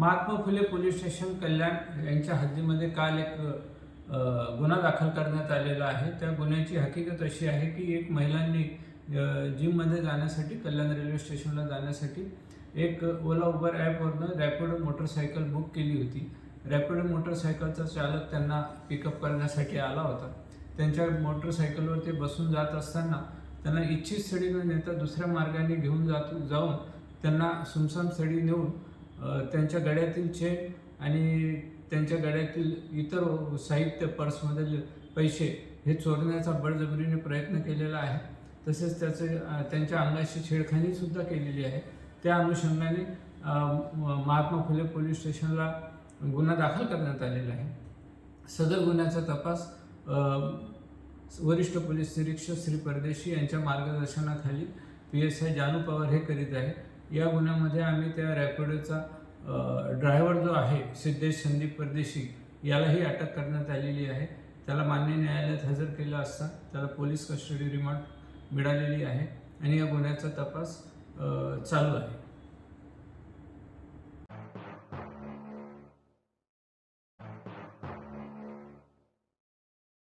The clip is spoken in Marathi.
महात्मा फुले पोलीस स्टेशन कल्याण यांच्या हद्दीमध्ये काल एक गुन्हा दाखल करण्यात आलेला आहे. त्या गुन्ह्याची हकीकत अशी आहे की एक महिलांनी जिममध्ये जाण्यासाठी कल्याण रेल्वे स्टेशनला जाण्यासाठी एक ओला उबर ॲपवरनं रॅपिडो मोटरसायकल बुक केली होती. रॅपिडो मोटरसायकलचा चालक त्यांना पिकअप करण्यासाठी आला होता. त्यांच्या मोटरसायकलवर ते बसून जात असताना त्यांना इच्छित स्थळी न नेता दुसऱ्या मार्गाने घेऊन जात जाऊन त्यांना सुमसाम स्थळी नेऊन त्यांच्या गड्यातील चेन आणि त्यांच्या गड्यातील इतर साहित्य पर्समधील पैसे हे चोरण्याचा बळजबरीने प्रयत्न केलेला आहे. तसेच त्याचे त्यांच्या अंगाशी छेडखानीसुद्धा केलेली आहे. त्या अनुषंगाने महात्मा फुले पोलीस स्टेशनला गुन्हा दाखल करण्यात आलेला आहे. सदर गुन्ह्याचा तपास वरिष्ठ पोलीस निरीक्षक श्री परदेशी यांच्या मार्गदर्शनाखाली पी एस आय जानू पवार हे करीत आहे. या गुन्ह्यामध्ये आम्ही त्या रॅपिडोचा ड्रायव्हर जो आहे सिद्धेश संदीप परदेशी यालाही अटक करण्यात आलेली आहे. त्याला मान्य न्यायालयात हजर केलं असता त्याला पोलीस कस्टडी रिमांड मिळालेली आहे आणि या गुन्ह्याचा तपास चालू आहे.